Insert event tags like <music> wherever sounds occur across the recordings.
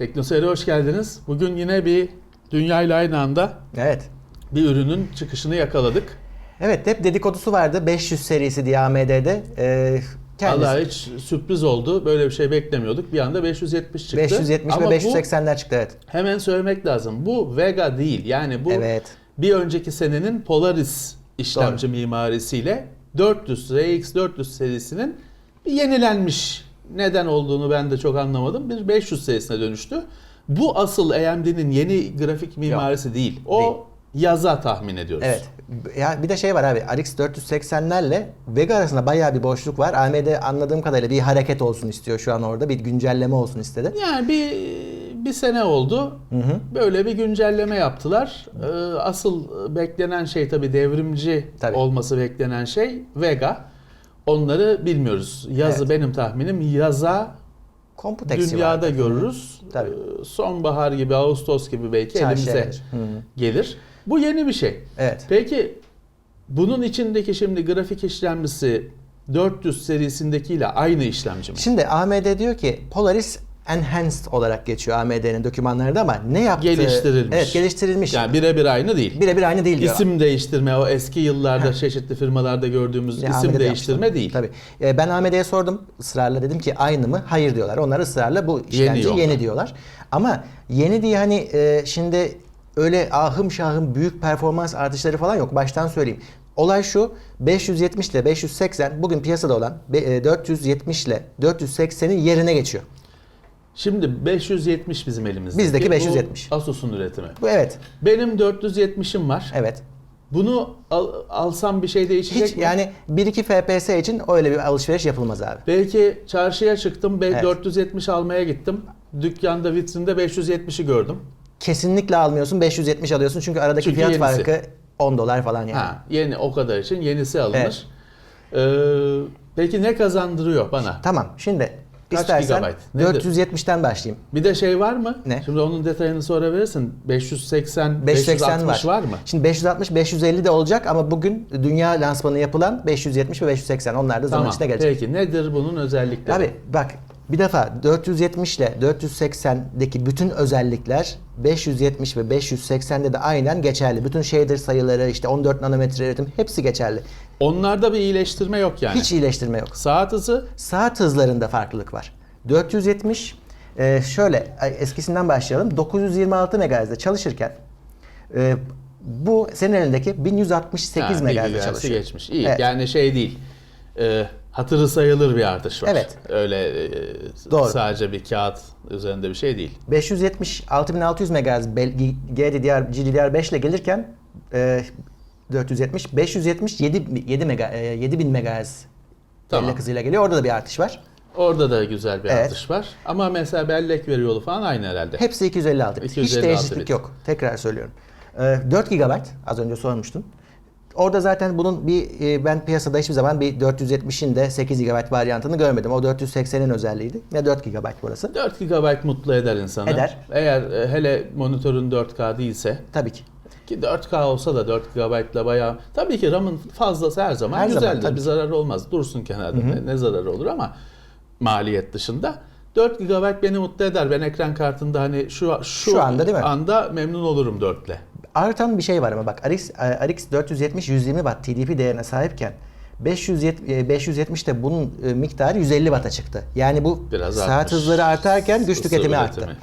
Teknoseyir'e hoş geldiniz. Bugün yine bir dünyayla aynı anda Evet. bir ürünün çıkışını yakaladık. Evet hep dedikodusu vardı 500 serisi diye AMD'de. Ee, kendisi Allah hiç sürpriz oldu. Böyle bir şey beklemiyorduk. Bir anda 570 çıktı. 570 Ama ve bu 580'ler çıktı evet. hemen söylemek lazım. Bu Vega değil. Yani bu Evet. bir önceki senenin Polaris işlemci mimarisiyle 400 RX 400 serisinin bir yenilenmiş neden olduğunu ben de çok anlamadım. Bir 500 serisine dönüştü. Bu asıl AMD'nin yeni grafik mimarisi değil. O Değil. yaza tahmin ediyoruz. Evet. Ya bir de şey var abi RX 480'lerle Vega arasında bayağı bir boşluk var. AMD anladığım kadarıyla bir hareket olsun istiyor şu an orada. Bir güncelleme olsun istedi. Yani bir bir sene oldu. Böyle bir güncelleme yaptılar. Ee, Asıl beklenen şey tabii devrimci Tabii. olması beklenen şey Vega. Onları bilmiyoruz. Yazı Evet. benim tahminim yaza Komputeksi dünyada var. görürüz. Tabii. Ee, Sonbahar gibi, Ağustos gibi belki Çarşıya elimize hı. gelir. Bu yeni bir şey. Evet. Peki bunun içindeki şimdi grafik işlemcisi 400 serisindekiyle aynı işlemci mi? Şimdi AMD diyor ki Polaris Enhanced olarak geçiyor AMD'nin dokümanlarında ama ne yaptı? Geliştirilmiş. Evet geliştirilmiş. Yani birebir aynı değil. Birebir aynı değil diyor. İsim değiştirme o eski yıllarda çeşitli firmalarda gördüğümüz Ya isim AMD de değiştirme yapmışlar. değil. Tabii. E, ben AMD'ye sordum ısrarla dedim ki aynı mı? Hayır diyorlar. Onlar ısrarla bu işlemci Yeni yeni, diyorlar. Ama yeni diye hani e, şimdi öyle ahım şahım büyük performans artışları falan yok. Baştan söyleyeyim. Olay şu 570 ile 580 bugün piyasada olan be- e, 470 ile 480'in yerine geçiyor. Şimdi 570 bizim elimizde. Bizdeki 570. Asus'un üretimi. Bu evet. Benim 470'im var. Evet. Bunu al- alsam bir şey değişecek Hiç mi? yani 1-2 FPS için öyle bir alışveriş yapılmaz abi. Belki çarşıya çıktım, Evet. 470 almaya gittim. Dükkanda vitrinde 570'i gördüm. Kesinlikle almıyorsun 570 alıyorsun çünkü aradaki Çünkü fiyat yenisi. farkı 10 dolar falan yani. Ha, yeni o kadar için yenisi alınır. Ee, peki ne kazandırıyor bana? Tamam şimdi Kaç istersen gigabayt? Nedir? 470'ten başlayayım. Bir de şey var mı? Ne? Şimdi onun detayını sonra verirsin. 580, 580 560 var. var mı? Şimdi 560 550 de olacak ama bugün dünya lansmanı yapılan 570 ve 580 onlar da zaman Tamam. içinde gelecek. Peki nedir bunun özellikleri? Abi bak bir defa 470 ile 480'deki bütün özellikler 570 ve 580'de de aynen geçerli. Bütün shader sayıları işte 14 nanometre üretim hepsi geçerli. Onlarda bir iyileştirme yok yani. Hiç iyileştirme yok. Saat hızı Saat hızlarında farklılık var. 470 e, şöyle eskisinden başlayalım. 926 MHz'de çalışırken e, bu senin elindeki 1168 ha, bir MHz'de çalışıyor. geçmiş. İyi. Evet. Yani şey değil. E, hatırı sayılır bir artış var. Evet. Öyle e, Doğru. sadece bir kağıt üzerinde bir şey değil. 570 6600 MHz GDDR GDDR5 ile gelirken e, 470 570 7 7 mega, e, 7000 MHz Tamam. bellek hızıyla geliyor. Orada da bir artış var. Orada da güzel bir Evet. artış var. Ama mesela bellek veri yolu falan aynı herhalde. Hepsi 256 bit. 256 Hiç değişiklik bit. yok. Tekrar söylüyorum. Ee, 4 GB az önce sormuştun. Orada zaten bunun bir e, ben piyasada hiçbir zaman bir 470'in de 8 GB varyantını görmedim. O 480'in özelliğiydi. Ve 4 GB burası. 4 GB mutlu eder insanı. Eder. Eğer e, hele monitörün 4K değilse Tabii ki. Ki 4K olsa da 4 GB ile bayağı tabii ki RAM'ın fazlası her zaman Her zaman, güzeldir. tabii bir ki. zararı olmaz. Dursun kenarda. Ne, ne zararı olur ama maliyet dışında 4 GB beni mutlu eder. Ben ekran kartında hani şu şu, Şu anda değil mi? anda memnun olurum 4 ile. Artan bir şey var ama bak RX, RX 470 120 Watt TDP değerine sahipken 570 e, 570'te bunun e, miktarı 150 Watt'a çıktı. Yani bu Biraz saat artmış. hızları artarken güç tüketimi üretimi.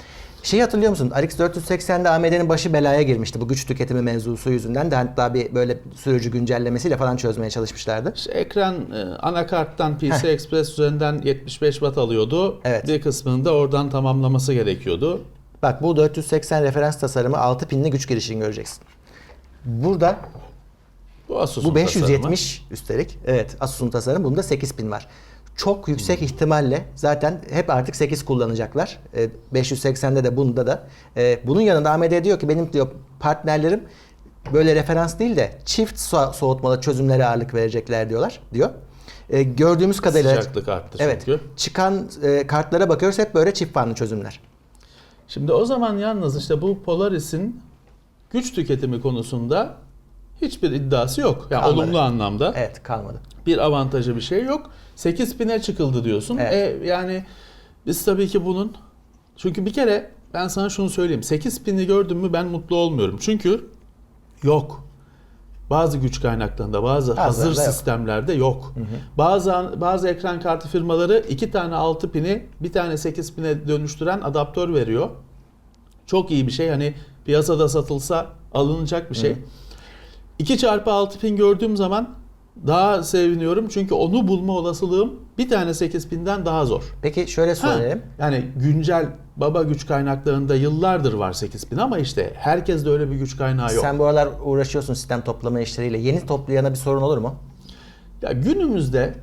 Şeyi hatırlıyor musun? RX 480'de AMD'nin başı belaya girmişti bu güç tüketimi mevzusu yüzünden de hatta bir böyle sürücü güncellemesiyle falan çözmeye çalışmışlardı. İşte ekran e, anakarttan PC Express üzerinden 75 Watt alıyordu. Evet. Bir kısmını da oradan tamamlaması gerekiyordu. Bak bu 480 referans tasarımı 6 pinli güç girişini göreceksin. Burada Bu Asus'un Bu 570 üstelik. Evet Asus'un tasarımı. Bunda 8 pin var. Çok yüksek ihtimalle zaten hep artık 8 kullanacaklar. Ee, 580'de de bunda da. Ee, bunun yanında AMD diyor ki benim diyor partnerlerim böyle referans değil de çift so- soğutmalı çözümlere ağırlık verecekler diyorlar diyor. Ee, gördüğümüz kadarıyla Sıcaklık arttı Evet. çünkü. Çıkan e, kartlara bakıyoruz hep böyle çift fanlı çözümler. Şimdi o zaman yalnız işte bu Polaris'in güç tüketimi konusunda hiçbir iddiası yok. Yani Kalmadı. olumlu anlamda Evet kalmadı. Bir avantajı bir şey yok. 8 pine çıkıldı diyorsun. Evet. E, yani biz tabii ki bunun çünkü bir kere ben sana şunu söyleyeyim. 8 pini gördüm mü ben mutlu olmuyorum. Çünkü yok. Bazı güç kaynaklarında, bazı hazır Bazılarında yok. sistemlerde yok. Bazı bazı ekran kartı firmaları iki tane 6 pini bir tane 8 pine dönüştüren adaptör veriyor. Çok iyi bir şey. Hani piyasada satılsa alınacak bir şey. 2 çarpı 6 pin gördüğüm zaman daha seviniyorum. Çünkü onu bulma olasılığım bir tane 8 pinden daha zor. Peki şöyle Ha, söyleyelim. yani güncel baba güç kaynaklarında yıllardır var 8000 ama işte herkeste öyle bir güç kaynağı yok. Sen bu aralar uğraşıyorsun sistem toplama işleriyle. Yeni toplayana bir sorun olur mu? Ya günümüzde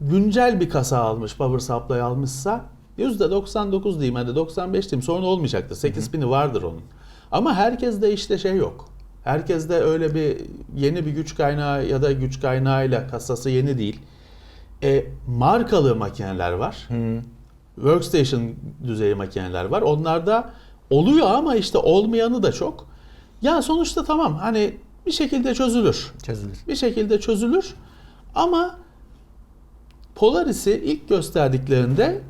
güncel bir kasa almış, power supply almışsa %99 diyeyim hadi 95 diyeyim sorun olmayacaktır. 8000'i vardır onun. Ama herkeste işte şey yok. Herkeste öyle bir yeni bir güç kaynağı ya da güç kaynağıyla kasası yeni değil. E, markalı makineler var. Workstation düzeyi makineler var. Onlarda oluyor ama işte olmayanı da çok. Ya sonuçta tamam hani bir şekilde çözülür Çözülür. bir şekilde çözülür. Ama Polaris'i ilk gösterdiklerinde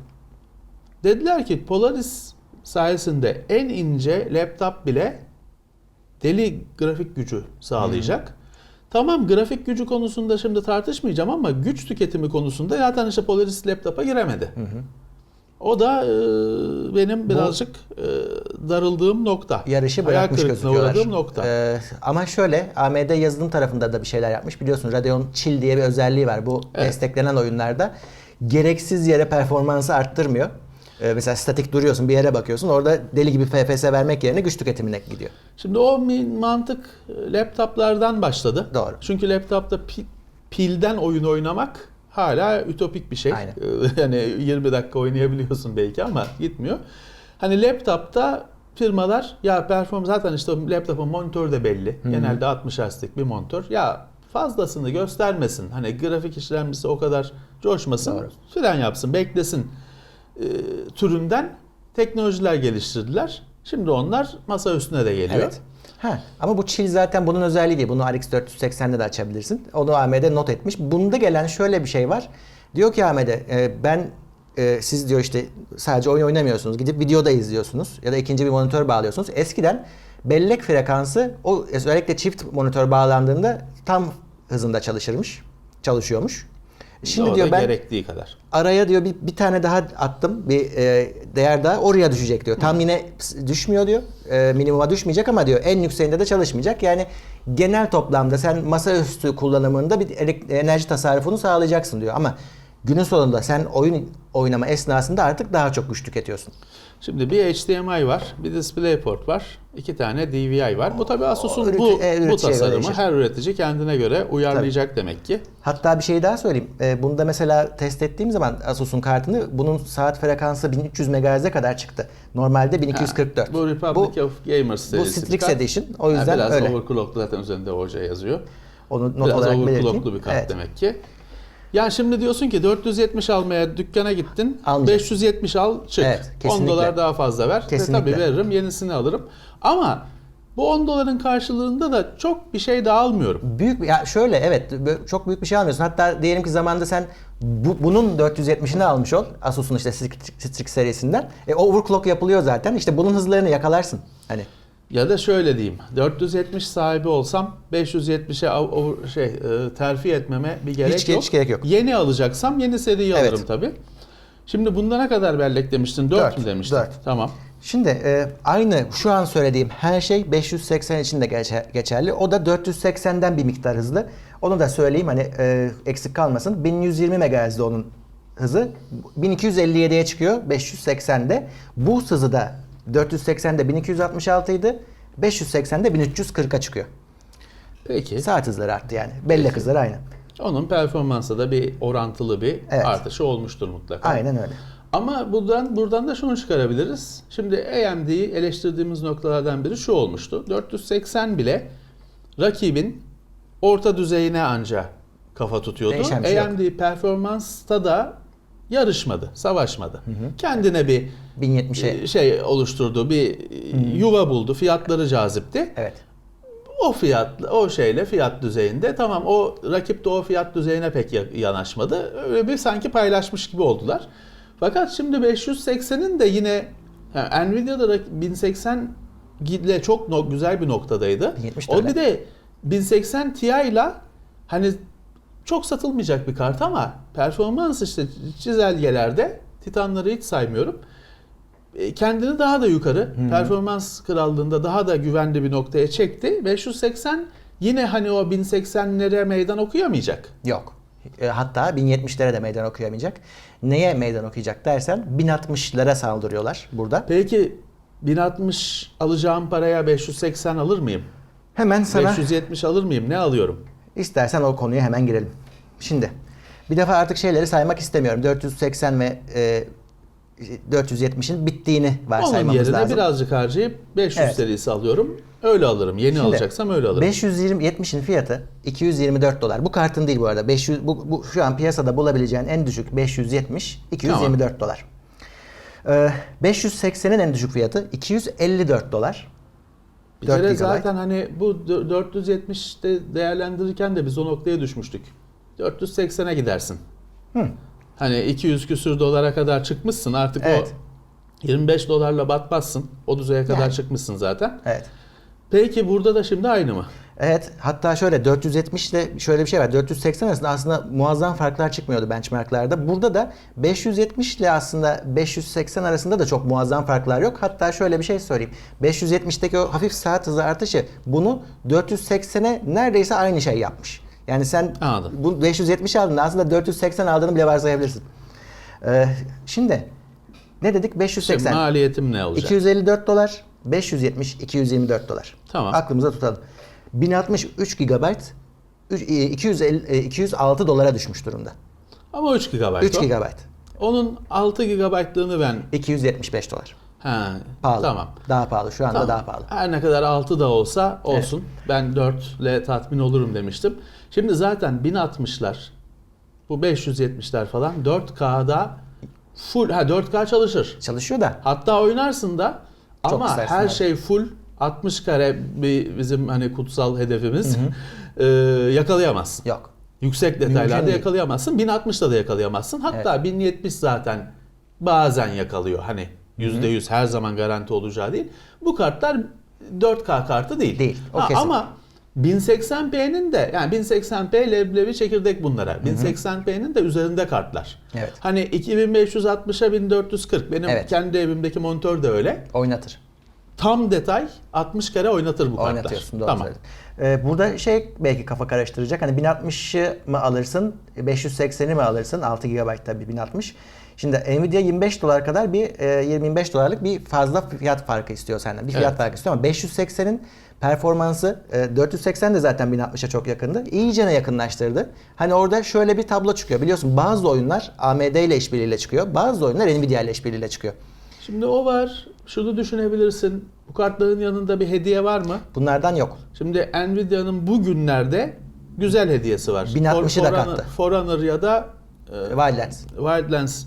dediler ki Polaris sayesinde en ince laptop bile deli grafik gücü sağlayacak. Tamam grafik gücü konusunda şimdi tartışmayacağım ama güç tüketimi konusunda zaten işte Polaris laptopa giremedi. O da e, benim birazcık e, darıldığım nokta. Yarışı bırakmış gözüküyorlar. nokta. Ee, ama şöyle AMD yazılım tarafında da bir şeyler yapmış. Biliyorsun Radeon Chill diye bir özelliği var. Bu Evet. desteklenen oyunlarda gereksiz yere performansı arttırmıyor. Ee, mesela statik duruyorsun bir yere bakıyorsun orada deli gibi FPS vermek yerine güç tüketimine gidiyor. Şimdi o mantık e, laptoplardan başladı. Doğru. Çünkü laptopta pi- pilden oyun oynamak hala ütopik bir şey. Aynen. E, <laughs> Yani 20 dakika oynayabiliyorsun belki ama gitmiyor. Hani laptopta firmalar ya performans zaten işte laptopun monitörü de belli. Genelde 60 Hz'lik bir monitör. Ya fazlasını göstermesin. Hani grafik işlemcisi o kadar coşmasın. Doğru. Fren yapsın, beklesin e, türünden teknolojiler geliştirdiler. Şimdi onlar masa üstüne de geliyor. Evet. Ha, ama bu chill zaten bunun özelliği değil. Bunu RX 480'de de açabilirsin. Onu AMD not etmiş. Bunda gelen şöyle bir şey var. Diyor ki AMD e, ben e, siz diyor işte sadece oyun oynamıyorsunuz. Gidip videoda izliyorsunuz. Ya da ikinci bir monitör bağlıyorsunuz. Eskiden bellek frekansı o özellikle çift monitör bağlandığında tam hızında çalışırmış. Çalışıyormuş. Şimdi O diyor ben gerektiği kadar. araya diyor bir, bir tane daha attım bir e, değer daha oraya düşecek diyor. Tam yine düşmüyor diyor. E, minimuma düşmeyecek ama diyor en yükseğinde de çalışmayacak. Yani genel toplamda sen masaüstü kullanımında bir enerji tasarrufunu sağlayacaksın diyor. Ama günün sonunda sen oyun oynama esnasında artık daha çok güç tüketiyorsun. Şimdi bir HDMI var, bir DisplayPort var, iki tane DVI var. Bu tabii Asus'un üreti- bu, e, bu göre tasarımı değişir. her üretici kendine göre uyarlayacak demek ki. Hatta bir şey daha söyleyeyim. E, bunda mesela test ettiğim zaman Asus'un kartını bunun saat frekansı 1300 MHz'e kadar çıktı. Normalde 1244. Bu Republic of Gamers serisi. bir Strix kart. Edition. O yüzden biraz öyle. overclocklu zaten üzerinde hoca yazıyor. Onu not biraz olarak overclocklu belirteyim. bir kart Evet. demek ki. Ya şimdi diyorsun ki 470 almaya dükkana gittin. Almayacak. 570 al çık. Evet, 10 kesinlikle. dolar daha fazla ver. E, Kesinlikle. tabii veririm yenisini alırım. Ama bu 10 doların karşılığında da çok bir şey de almıyorum. Büyük ya şöyle evet çok büyük bir şey almıyorsun. Hatta diyelim ki zamanında sen bu, bunun 470'ini almış ol. Asus'un işte Strix serisinden. E, overclock yapılıyor zaten. İşte bunun hızlarını yakalarsın. Hani Ya da şöyle diyeyim. 470 sahibi olsam 570'e av- o- şey e, terfi etmeme bir gerek Hiç- yok. hiç gerek yok. Yeni alacaksam yeni seriyi Evet. alırım tabii. Şimdi bunda ne kadar bellek demiştin? 4 Dört, mü demiştin? dört. Tamam. Şimdi e, aynı şu an söylediğim her şey 580 için de geçe- geçerli. O da 480'den bir miktar hızlı. Onu da söyleyeyim hani e, eksik kalmasın. 1120 MHz'de onun hızı. 1257'ye çıkıyor 580'de. Bu hızı da 480'de 1266 idi. 580'de 1340'a çıkıyor. Peki. Saat hızları arttı yani. Bellek hızları aynı. Onun performansa da bir orantılı bir Evet. artışı olmuştur mutlaka. Aynen öyle. Ama buradan buradan da şunu çıkarabiliriz. Şimdi AMD'yi eleştirdiğimiz noktalardan biri şu olmuştu. 480 bile rakibin orta düzeyine anca kafa tutuyordu. Bir şey yok. AMD performansta da yarışmadı, savaşmadı. Kendine bir 1070'e e, şey oluşturdu, bir e, yuva buldu. Fiyatları cazipti. evet. O fiyat, o şeyle fiyat düzeyinde tamam o rakip de o fiyat düzeyine pek ya- yanaşmadı. Öyle bir sanki paylaşmış gibi oldular. Fakat şimdi 580'in de yine Yani Nvidia'da da 1080 ile çok no- güzel bir noktadaydı. 1070 de o bir de 1080 Ti ile hani çok satılmayacak bir kart ama performans işte çizelgelerde Titanları hiç saymıyorum. E, Kendini daha da yukarı performans krallığında daha da güvenli bir noktaya çekti. 580 yine hani o 1080'lere meydan okuyamayacak. Yok. E, Hatta 1070'lere de meydan okuyamayacak. Neye meydan okuyacak dersen 1060'lara saldırıyorlar burada. Peki 1060 alacağım paraya 580 alır mıyım? Hemen sana 570 alır mıyım? Ne alıyorum? İstersen o konuya hemen girelim. Şimdi bir defa artık şeyleri saymak istemiyorum. 480 ve e, 470'in bittiğini Onun varsaymamız yerine lazım. birazcık harcayıp 500 Evet. serisi alıyorum. Öyle alırım. Yeni Şimdi, alacaksam öyle alırım. 520 70'in fiyatı 224 dolar. Bu kartın değil bu arada. 500 bu, bu şu an piyasada bulabileceğin en düşük 570 224 dolar. Ee, 580'in en düşük fiyatı 254 dolar. Bir 4 kere zaten hani bu dö- 470'te değerlendirirken de biz o noktaya düşmüştük. 480'e gidersin. Hı. Hani 200 küsür dolara kadar çıkmışsın artık Evet. o 25 dolarla batmazsın. O düzeye kadar Yani. çıkmışsın zaten. Evet. Peki burada da şimdi aynı mı? Evet hatta şöyle 470 ile şöyle bir şey var. 480 arasında aslında muazzam farklar çıkmıyordu benchmarklarda. Burada da 570 ile aslında 580 arasında da çok muazzam farklar yok. Hatta şöyle bir şey söyleyeyim. 570'teki o hafif saat hızı artışı bunu 480'e neredeyse aynı şey yapmış. Yani sen Anladım. bu 570 aldığında aslında 480 aldığını bile varsayabilirsin. Ee, şimdi ne dedik? Şimdi 580. maliyetim ne olacak? 254 dolar, 570, 224 dolar. Tamam. Aklımıza tutalım. 1063 GB üç- e, 250, e, 206 dolara düşmüş durumda. Ama 3 GB 3 o. GB. Onun 6 GB'lığını ben 275 dolar. ha Pahalı. tamam. Daha pahalı. Şu anda Tamam. daha pahalı. Her ne kadar 6 da olsa olsun. Ben 4 ile tatmin olurum demiştim. Şimdi zaten 1060'lar bu 570'ler falan 4K'da full ha 4K çalışır. Çalışıyor da Hatta oynarsın da Çok ama her abi. şey full 60 kare bir bizim hani kutsal hedefimiz. Ee, yakalayamazsın. yok. Yüksek detaylarda yakalayamazsın. 1060'da da yakalayamazsın. Hatta 1070 zaten bazen yakalıyor. Hani %100 her zaman garanti olacağı değil. Bu kartlar 4K kartı değil. Değil, o Ha, kesin. ama 1080p'nin de yani 1080p leblebi çekirdek bunlara. 1080p'nin de üzerinde kartlar. Evet. Hani 2560'a 1440. Benim Evet. kendi evimdeki monitör de öyle. Oynatır. Tam detay 60 kare oynatır bu kartlar. Oynatıyorsun doğru Tamam. söyledin. Ee, burada şey belki kafa karıştıracak. Hani 1060'ı mı alırsın, 580'i mi alırsın? 6 GB tabii 1060. Şimdi Nvidia 25 dolar kadar bir e, 25 dolarlık bir fazla fiyat farkı istiyor senden. Bir fiyat Evet. farkı istiyor ama 580'in performansı e, 480 de zaten 1060'a çok yakındı. İyicene yakınlaştırdı. Hani orada şöyle bir tablo çıkıyor. Biliyorsun bazı oyunlar AMD ile işbirliğiyle çıkıyor. Bazı oyunlar Nvidia ile işbirliğiyle çıkıyor. Şimdi o var. Şunu düşünebilirsin. Bu kartların yanında bir hediye var mı? Bunlardan yok. Şimdi Nvidia'nın bugünlerde güzel hediyesi var. 1060'ı da kattı. Forerunner ya da e, Wildlands. Wildlands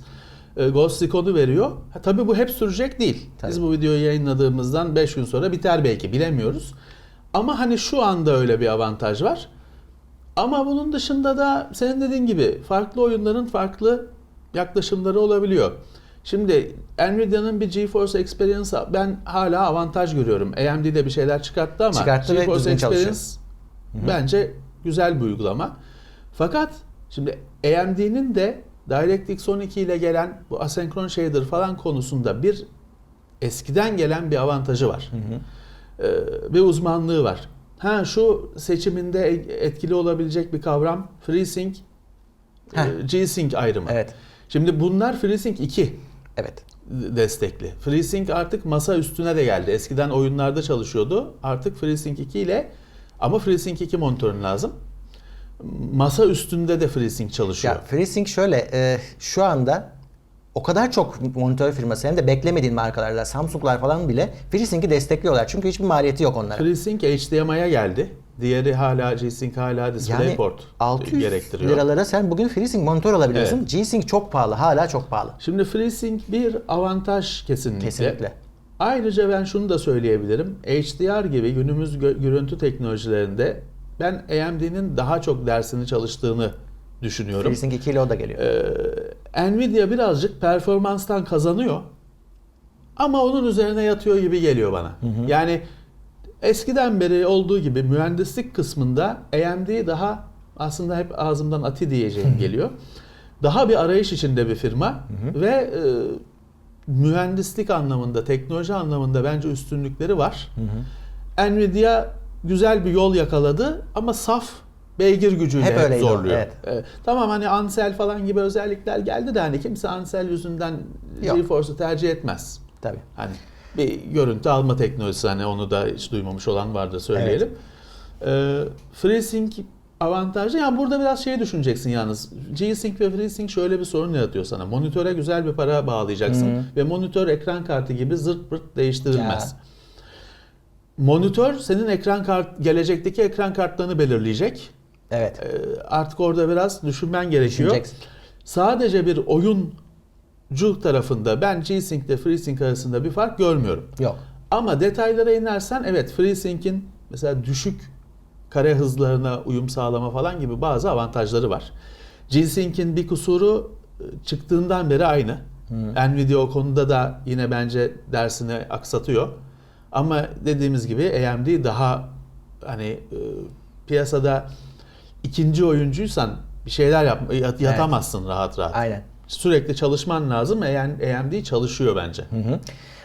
e, Ghost Recon'u veriyor. Ha, tabii bu hep sürecek değil. Tabii. Biz bu videoyu yayınladığımızdan 5 gün sonra biter belki bilemiyoruz. Ama hani şu anda öyle bir avantaj var. Ama bunun dışında da senin dediğin gibi farklı oyunların farklı yaklaşımları olabiliyor. Şimdi Nvidia'nın bir GeForce Experience ben hala avantaj görüyorum. AMD'de bir şeyler çıkarttı ama Çıkarttı GeForce düzgün çalışıyor. Experience bence güzel bir uygulama. Fakat şimdi AMD'nin de DirectX 12 ile gelen bu asenkron shader falan konusunda bir eskiden gelen bir avantajı var. Ee, bir uzmanlığı var. Ha şu seçiminde etkili olabilecek bir kavram FreeSync, e, Heh. G-Sync ayrımı. Evet. Şimdi bunlar FreeSync 2 Evet. destekli. FreeSync artık masa üstüne de geldi. Eskiden oyunlarda çalışıyordu. Artık FreeSync 2 ile ama FreeSync 2 monitörün lazım. Masa üstünde de FreeSync çalışıyor. Ya FreeSync şöyle e, şu anda o kadar çok monitör firması hem de beklemediğin markalarla Samsung'lar falan bile FreeSync'i destekliyorlar. Çünkü hiçbir maliyeti yok onlara. FreeSync HDMI'ye geldi. Diğeri hala G-Sync hala DisplayPort Yani 600 gerektiriyor. liralara sen bugün FreeSync monitör alabiliyorsun. Evet. G-Sync çok pahalı. Hala çok pahalı. Şimdi FreeSync bir avantaj kesinlikle. Kesinlikle. Ayrıca ben şunu da söyleyebilirim. HDR gibi günümüz gö- görüntü teknolojilerinde ben AMD'nin daha çok dersini çalıştığını düşünüyorum. FreeSync 2 ile o da geliyor. Ee, Nvidia birazcık performanstan kazanıyor. Ama onun üzerine yatıyor gibi geliyor bana. Yani eskiden beri olduğu gibi mühendislik kısmında AMD daha aslında hep ağzımdan ati diyeceğim geliyor. Daha bir arayış içinde bir firma ve e, mühendislik anlamında, teknoloji anlamında bence üstünlükleri var. Nvidia güzel bir yol yakaladı ama saf beygir gücüyle Hep öyleydi zorluyor. evet. E, tamam hani Ansel falan gibi özellikler geldi de hani kimse Ansel yüzünden. GeForce'u tercih etmez. Tabii. Hani bir görüntü alma teknolojisi hani onu da hiç duymamış olan vardır söyleyelim. Ee, FreeSync avantajlı. Yani burada biraz şey düşüneceksin yalnız. G-Sync ve FreeSync şöyle bir sorun yaratıyor sana. Monitöre güzel bir para bağlayacaksın ve monitör ekran kartı gibi zırt pırt değiştirilmez. Ya. Monitör senin ekran kart gelecekteki ekran kartlarını belirleyecek. Evet. Ee, artık orada biraz düşünmen gerekiyor. Sadece bir oyuncu tarafında ben G-Sync ile FreeSync arasında bir fark görmüyorum. Yok. Ama detaylara inersen evet FreeSync'in mesela düşük kare hızlarına uyum sağlama falan gibi bazı avantajları var. G-Sync'in bir kusuru e, çıktığından beri aynı. Nvidia o konuda da yine bence dersini aksatıyor. Ama dediğimiz gibi AMD daha hani e, piyasada ikinci oyuncuysan bir şeyler yap, yat- yatamazsın rahat rahat. Aynen. Sürekli çalışman lazım. AMD çalışıyor bence. Hı hı.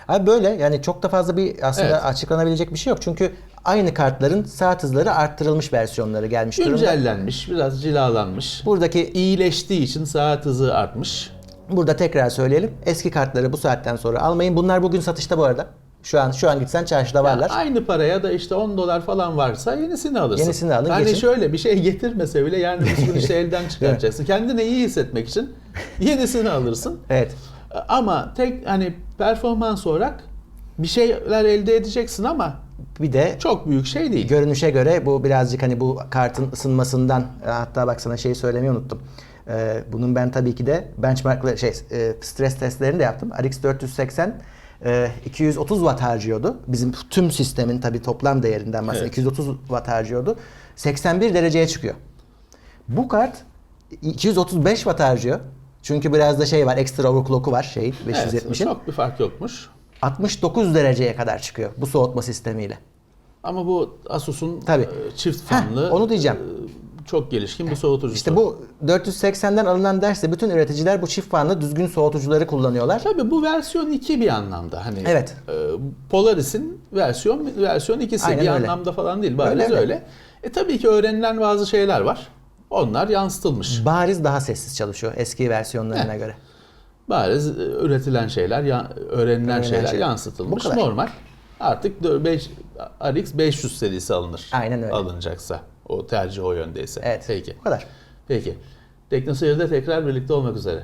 Abi böyle yani çok da fazla bir aslında Evet. açıklanabilecek bir şey yok. Çünkü aynı kartların saat hızları arttırılmış versiyonları gelmiş durumda. Güncellenmiş, biraz cilalanmış. Buradaki iyileştiği için saat hızı artmış. burada tekrar söyleyelim. Eski kartları bu saatten sonra almayın. Bunlar bugün satışta bu arada. Şu an şu an gitsen çarşıda varlar. Aynı paraya da işte 10 dolar falan varsa yenisini alırsın. Yenisini alın, geçin. şöyle bir şey getirmese bile bir gün işte <laughs> elden çıkaracaksın. Kendini iyi hissetmek için yenisini alırsın. Evet. Ama tek hani performans olarak bir şeyler elde edeceksin ama Bir de çok büyük şey değil. görünüşe göre bu birazcık hani bu kartın ısınmasından e, hatta bak sana şeyi söylemeyi unuttum. Ee, bunun ben tabii ki de benchmarklı şey e, stres testlerini de yaptım. RX 480 e, 230 watt harcıyordu. Bizim tüm sistemin tabii toplam değerinden bahsediyorum. Evet. 230 watt harcıyordu. 81 dereceye çıkıyor. Bu kart 235 watt harcıyor. Çünkü biraz da şey var, ekstra overclock'u var şey Evet, 570'in. çok bir fark yokmuş. 69 dereceye kadar çıkıyor bu soğutma sistemiyle. Ama bu Asus'un Tabii. e, çift Heh, fanlı onu diyeceğim. Çok gelişkin bir soğutucusu. İşte bu 480'den alınan derste bütün üreticiler bu çift fanlı düzgün soğutucuları kullanıyorlar. Tabii bu versiyon 2 bir anlamda. Hani Evet. e, Polaris'in versiyon versiyon 2'si Aynen bir öyle. anlamda falan değil. Bariz Öyle, öyle. öyle. E tabii ki öğrenilen bazı şeyler var. Onlar yansıtılmış. Bariz daha sessiz çalışıyor eski versiyonlarına göre. Bariz e, üretilen şeyler, ya, öğrenilen Öğrenilen şeyler şeyler. yansıtılmış. Bu kadar. Normal. Artık 5 RX 500 serisi alınır. Aynen öyle. Alınacaksa. O tercih o yöndeyse. Evet. Peki. Bu kadar. Peki. Teknoseyir'de tekrar birlikte olmak üzere.